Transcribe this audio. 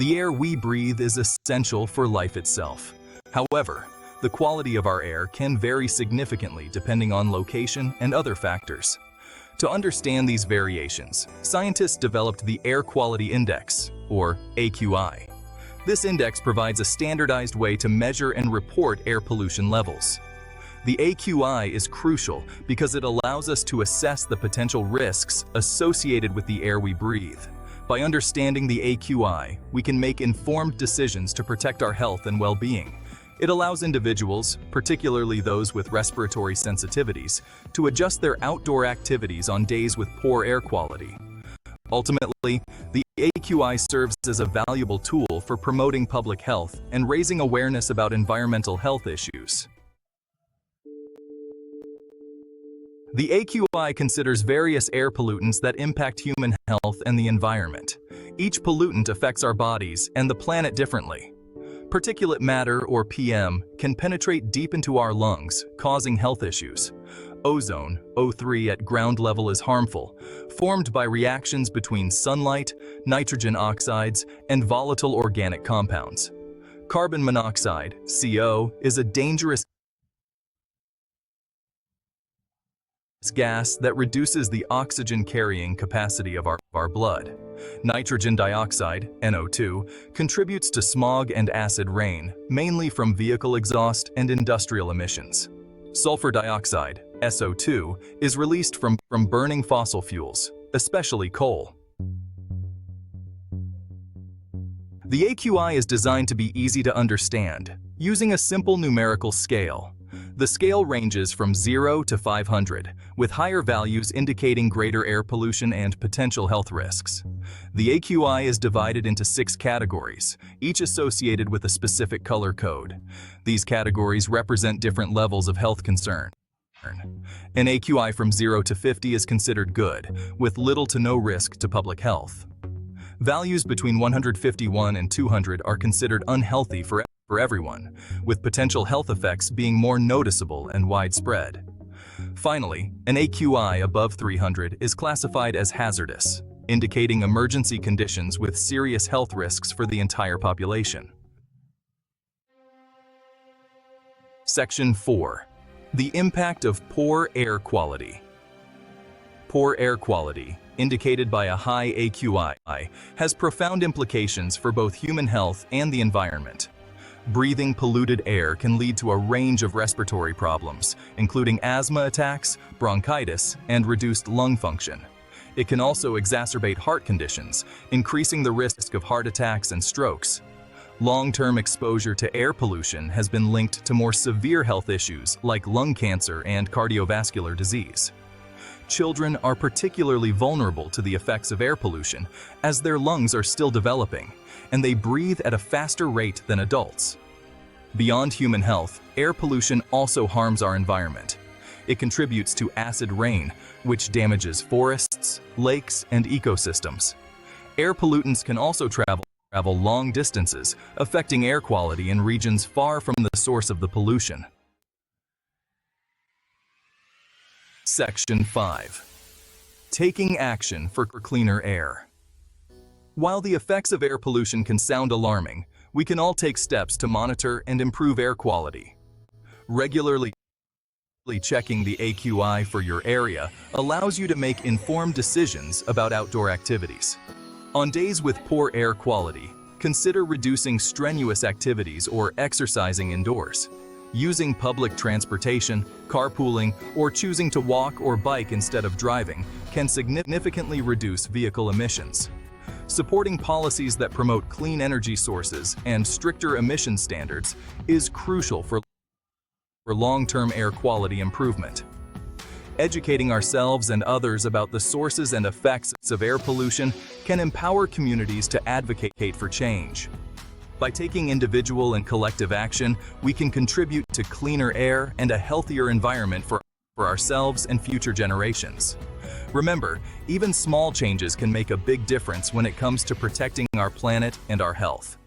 The air we breathe is essential for life itself. However, the quality of our air can vary significantly depending on location and other factors. To understand these variations, scientists developed the Air Quality Index, or AQI. This index provides a standardized way to measure and report air pollution levels. The AQI is crucial because it allows us to assess the potential risks associated with the air we breathe. By understanding the AQI, we can make informed decisions to protect our health and well-being. It allows individuals, particularly those with respiratory sensitivities, to adjust their outdoor activities on days with poor air quality. Ultimately, the AQI serves as a valuable tool for promoting public health and raising awareness about environmental health issues. The AQI considers various air pollutants that impact human health and the environment. Each pollutant affects our bodies and the planet differently. Particulate matter, or PM, can penetrate deep into our lungs, causing health issues. Ozone, O3 at ground level is harmful, formed by reactions between sunlight, nitrogen oxides, and volatile organic compounds. Carbon monoxide, CO, is a dangerous gas that reduces the oxygen carrying capacity of our, our blood. Nitrogen dioxide, NO2, contributes to smog and acid rain, mainly from vehicle exhaust and industrial emissions. Sulfur dioxide, SO2, is released from, from burning fossil fuels, especially coal. The AQI is designed to be easy to understand, using a simple numerical scale. The scale ranges from 0 to 500, with higher values indicating greater air pollution and potential health risks. The AQI is divided into six categories, each associated with a specific color code. These categories represent different levels of health concern. An AQI from 0 to 50 is considered good, with little to no risk to public health. Values between 151 and 200 are considered unhealthy for for everyone, with potential health effects being more noticeable and widespread. Finally, an AQI above 300 is classified as hazardous, indicating emergency conditions with serious health risks for the entire population. Section 4. The impact of poor air quality. Poor air quality, indicated by a high AQI, has profound implications for both human health and the environment. Breathing polluted air can lead to a range of respiratory problems, including asthma attacks, bronchitis, and reduced lung function. It can also exacerbate heart conditions, increasing the risk of heart attacks and strokes. Long-term exposure to air pollution has been linked to more severe health issues like lung cancer and cardiovascular disease. Children are particularly vulnerable to the effects of air pollution as their lungs are still developing and they breathe at a faster rate than adults. Beyond human health, air pollution also harms our environment. It contributes to acid rain, which damages forests, lakes, and ecosystems. Air pollutants can also travel, travel long distances, affecting air quality in regions far from the source of the pollution. Section 5. Taking action for cleaner air. While the effects of air pollution can sound alarming, we can all take steps to monitor and improve air quality. Regularly checking the AQI for your area allows you to make informed decisions about outdoor activities. On days with poor air quality, consider reducing strenuous activities or exercising indoors. Using public transportation, carpooling, or choosing to walk or bike instead of driving can significantly reduce vehicle emissions. Supporting policies that promote clean energy sources and stricter emission standards is crucial for, long-term air quality improvement. Educating ourselves and others about the sources and effects of air pollution can empower communities to advocate for change. By taking individual and collective action, we can contribute to cleaner air and a healthier environment for, for ourselves and future generations. Remember, even small changes can make a big difference when it comes to protecting our planet and our health.